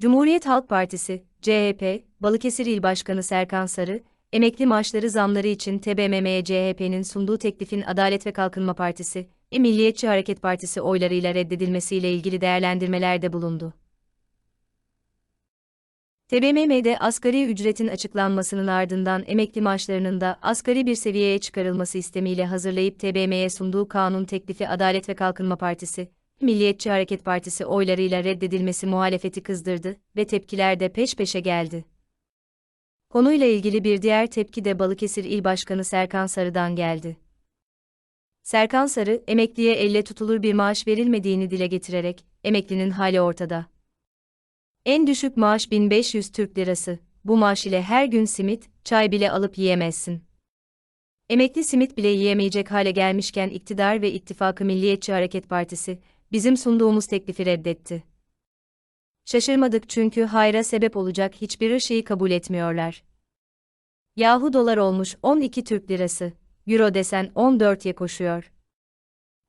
Cumhuriyet Halk Partisi, CHP, Balıkesir İl Başkanı Serkan Sarı, emekli maaşları zamları için TBMM'ye CHP'nin sunduğu teklifin Adalet ve Kalkınma Partisi, ve Milliyetçi Hareket Partisi oylarıyla reddedilmesiyle ilgili değerlendirmelerde bulundu. TBMM'de asgari ücretin açıklanmasının ardından emekli maaşlarının da asgari bir seviyeye çıkarılması istemiyle hazırlayıp TBMM'ye sunduğu kanun teklifi Adalet ve Kalkınma Partisi, Milliyetçi Hareket Partisi oylarıyla reddedilmesi muhalefeti kızdırdı ve tepkiler de peş peşe geldi. Konuyla ilgili bir diğer tepki de Balıkesir İl Başkanı Serkan Sarı'dan geldi. Serkan Sarı, emekliye elle tutulur bir maaş verilmediğini dile getirerek, emeklinin hali ortada. En düşük maaş 1500 Türk Lirası. Bu maaş ile her gün simit, çay bile alıp yiyemezsin. Emekli simit bile yiyemeyecek hale gelmişken iktidar ve ittifakı Milliyetçi Hareket Partisi, bizim sunduğumuz teklifi reddetti. Şaşırmadık çünkü hayra sebep olacak hiçbir şeyi kabul etmiyorlar. Yahu dolar olmuş 12 Türk Lirası, euro desen 14'ye koşuyor.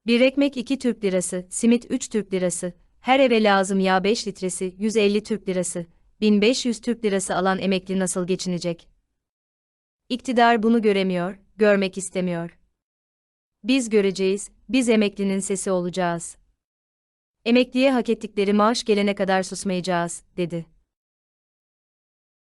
Bir ekmek 2 Türk Lirası, simit 3 Türk Lirası, her eve lazım yağ 5 litresi 150 Türk Lirası, 1500 Türk Lirası alan emekli nasıl geçinecek? İktidar bunu göremiyor, görmek istemiyor. Biz göreceğiz, biz emeklinin sesi olacağız. Emekliye hak ettikleri maaş gelene kadar susmayacağız, dedi.